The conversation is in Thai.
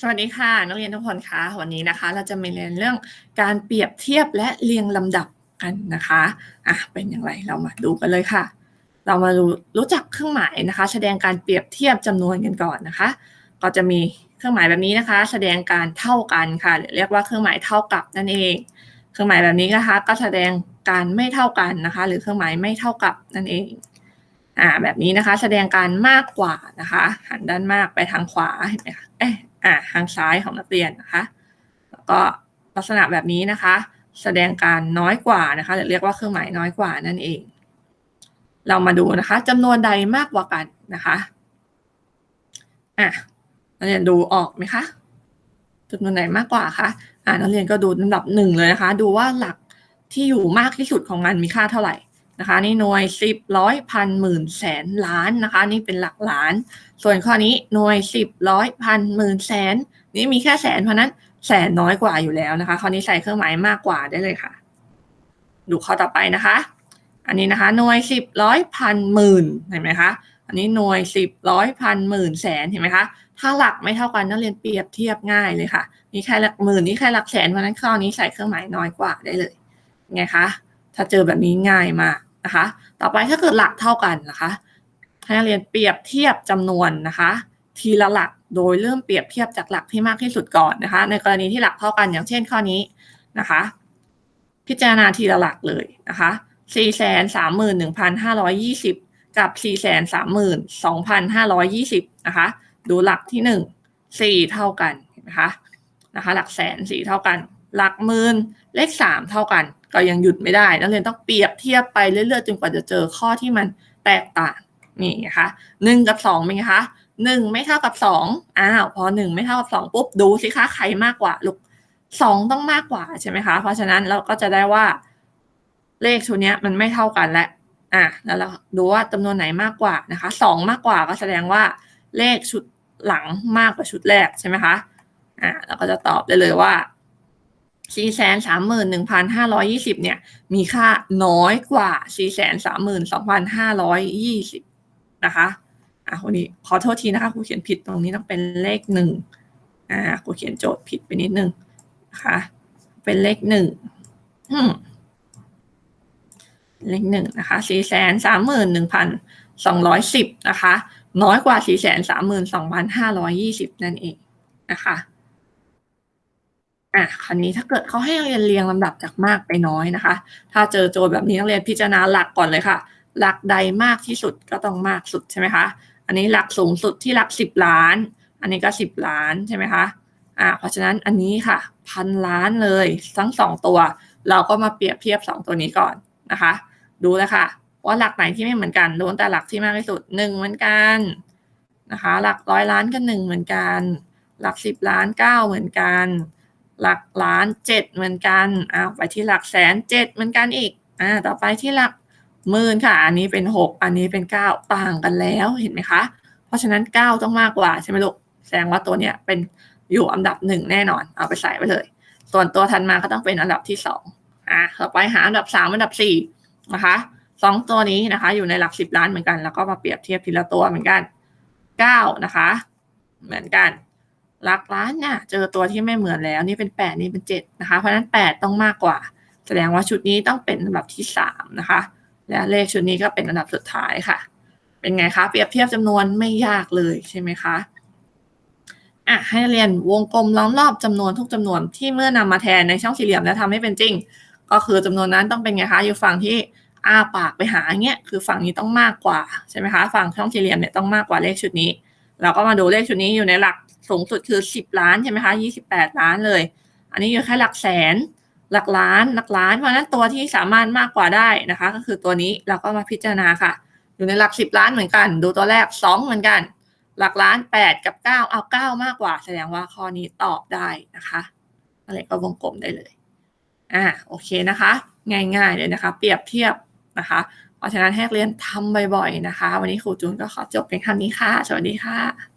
สวัสดีค่ะ นักเรียนทุกคนคะวันนี้นะคะ เราจะมาเรียนเรื่องการเปรียบเทียบและเรียงลำดับกันนะคะอะเป็นอย่างไรเรามาดูกันเลยค่ะ เรามารู้รู้จักเครื่องหมายนะคะ แสดงการเปรียบเทียบจำนวนกันก่อนนะคะ ก็จะมีเครื่องหมายแบบนี้นะคะ แสดงการเท่ากันค่ะหรือเรียกว่าเครื่องหมายเท่ากับนั่นเอง เครื่องหมายแบบนี้นะคะ ก็แสดงการไม่เท่ากันนะคะ หรือเครื่องหมายไม่เท่ากับนั่นเอง อ่าแบบนี้นะคะ แสดงการมากกว่านะคะ หันด้านมากไปทางขวาเห็นไหมคะเอ๊ะอ่าทางซ้ายของนักเรียนนะคะ แล้วก็ลักษณะแบบนี้นะคะ แสดงการน้อยกว่านะคะหรือเรียกว่าเครื่องหมายน้อยกว่านั่นเอง เรามาดูนะคะจำนวนใดมากกว่ากันนะคะอะนักเรียนดูออกไหมคะจำนวนไหนมากกว่าคะอ่านักเรียนก็ดูลำดับหนึ่งเลยนะคะ ดูว่าหลักที่อยู่มากที่สุดของมันมีค่าเท่าไหร่ นะคะนี่หน่วยสิบร้อยพันหมื่นแสนล้านนะคะ นี่เป็นหลักล้าน ส่วนข้อนี้หน่วยสิบร้อยพันหมื่นแสนนี่มีแค่แสนเพราะนั้นแสนน้อยกว่าอยู่แล้วนะคะข้อนี้ใส่เครื่องหมายมากกว่าได้เลยค่ะ ดูข้อต่อไปนะคะ อันนี้นะคะหน่วยสิบร้อยพันหมื่นเห็นไหมคะอันนี้หน่วยสิบร้อยพันหมื่นแสนเห็นไหมคะถ้าหลักไม่เท่ากันนักเรียนเปรียบเทียบง่ายเลยค่ะนี่แค่หลักหมื่นนี่แค่หลักแสนเพราะนั้นข้อนี้ใส่เครื่องหมายน้อยกว่าได้เลยไงคะถ้าเจอแบบนี้ง่ายมาก นะคะ ต่อไปถ้าเกิดหลักเท่ากันนะคะให้นักเรียนเปรียบเทียบจำนวนนะคะ ทีละหลักโดยเริ่มเปรียบเทียบจากหลักที่มากที่สุดก่อนนะคะ ในกรณีที่หลักเท่ากันอย่างเช่นข้อนี้นะคะ พิจารณาทีละหลักเลยนะคะ4 3 1 5 2 0 กับ 4 3 2 5 2 0 นะคะ ดูหลักที่ 1 4 เท่ากันนไหมคะนะคะ หลักแสน 4 เท่ากัน หลักหมื่นเลข3เท่ากัน ก็ยังหยุดไม่ได้นักเรียนต้องเปรียบเทียบไปเรื่อยๆจนกว่าจะเจอข้อที่มันแตกต่างนี่นะคะหนึ่งกับสองเป็นไงคะหนึ่งไม่เท่ากับสองอ้าวพอหนึ่งไม่เท่ากับสองปุ๊บดูสิคะใครมากกว่าลูกสองต้องมากกว่าใช่ไหมคะ เพราะฉะนั้นเราก็จะได้ว่า เลขชุดนี้มันไม่เท่ากันและอะแล้วเราดูว่าจำนวนไหนมากกว่านะคะสองมากกว่าก็แสดงว่า เลขชุดหลังมากกว่าชุดแรกใช่ไหมคะอะเราก็จะตอบได้เลยว่า สี่แสนสามหมื่นหนึ่งพันห้าร้อยี่สิบเนี่ย มีค่าน้อยกว่าสี่แสนสามหมื่นสองพันห้าร้อยยี่สิบนะคะ อะวันนี้ขอโทษทีนะคะครูเขียนผิดตรงนี้ต้องเป็นเลขหนึ่งอ่าครูเขียนโจทย์ผิดไปนิดนึงนะคะ เป็นเลขหนึ่งอืมเลขหนึ่งนะคะสี่แสนสามหมื่นหนึ่งพันสองร้อยสิบนะคะ น้อยกว่าสี่แสนสามหมื่นสองพันห้าร้อยยี่สิบนั่นเองนะคะ อะคราวนี้ถ้าเกิดเขาให้เรียนเรียงลำดับจากมากไปน้อยนะคะ ถ้าเจอโจทย์แบบนี้นักเรียนพิจารณาหลักก่อนเลยค่ะ หลักใดมากที่สุดก็ต้องมากสุดใช่ไหมคะ อันนี้หลักสูงสุดที่หลักสิบล้าน อันนี้ก็สิบล้านใช่ไหมคะอ่าเพราะฉะนั้นอันนี้ค่ะพันล้านเลยทั้งสองตัว เราก็มาเปรียบเทียบสองตัวนี้ก่อนนะคะ ดูเลยค่ะ ว่าหลักไหนที่ไม่เหมือนกันดูแต่หลักที่มากที่สุดหนึ่งเหมือนกันนะคะ หลักร้อยล้านก็หนึ่งเหมือนกัน หลักสิบล้านเก้าเหมือนกัน หลักล้านเจ็ดเหมือนกันอ่าไปที่หลักแสนเจ็ดเหมือนกันอีกอ่าต่อไปที่หลักหมื่นค่ะ อันนี้เป็นหกอันนี้เป็นเก้าต่างกันแล้วเห็นไหมคะ เพราะฉะนั้นเก้าต้องมากกว่าใช่ไหมลูกแสดงว่าตัวเนี้ยเป็นอยู่อันดับหนึ่งแน่นอน เอาไปใส่ไปเลย ส่วนตัวถัดมาก็ต้องเป็นอันดับที่สองอ่าต่อไปหาอันดับสามอันดับสี่นะคะสองตัวนี้นะคะ อยู่ในหลักสิบล้านเหมือนกัน แล้วก็มาเปรียบเทียบทีละตัวเหมือนกันเก้านะคะ เหมือนกัน หลักล้านเนี่ยเจอตัวที่ไม่เหมือนแล้วนี่เป็นแปดนี่เป็นเจ็ดนะคะ เพราะนั้นแปดต้องมากกว่า แสดงว่าชุดนี้ต้องเป็นอันดับที่สามนะคะ และเลขชุดนี้ก็เป็นอันดับสุดท้ายค่ะ เป็นไงคะ เปรียบเทียบจำนวนไม่ยากเลยใช่ไหมคะอะให้เรียนวงกลมล้อมรอบจำนวนทุกจำนวนที่เมื่อนำมาแทนในช่องสี่เหลี่ยมแล้วทำให้เป็นจริง ก็คือจำนวนนั้นต้องเป็นไงคะ อยู่ฝั่งที่อ้าปากไปหาเงี้ยคือฝั่งนี้ต้องมากกว่าใช่ไหมคะ ฝั่งช่องสี่เหลี่ยมเนี่ยต้องมากกว่าเลขชุดนี้ เราก็มาดูเลขชุดนี้อยู่ในหลักสูงสุดคือสิบล้านใช่ไหมคะยี่สิบแปดล้านเลย อันนี้อยู่แค่หลักแสน หลักล้าน หลักล้าน เพราะนั้นตัวที่สามารถมากกว่าได้นะคะ ก็คือตัวนี้เราก็มาพิจารณาค่ะ อยู่ในหลักสิบล้านเหมือนกัน ดูตัวแรกสองเหมือนกัน หลักล้านแปดกับเก้าเอาเก้ามากกว่า แสดงว่าข้อนี้ตอบได้นะคะอะไรก็วงกลมได้เลย อ่า โอเคนะคะ ง่ายๆเลยนะคะ เปรียบเทียบนะคะ เพราะฉะนั้นให้เรียนทำบ่อยๆนะคะ วันนี้ครูจูนก็ขอจบเพียงเท่านี้ค่ะ สวัสดีค่ะ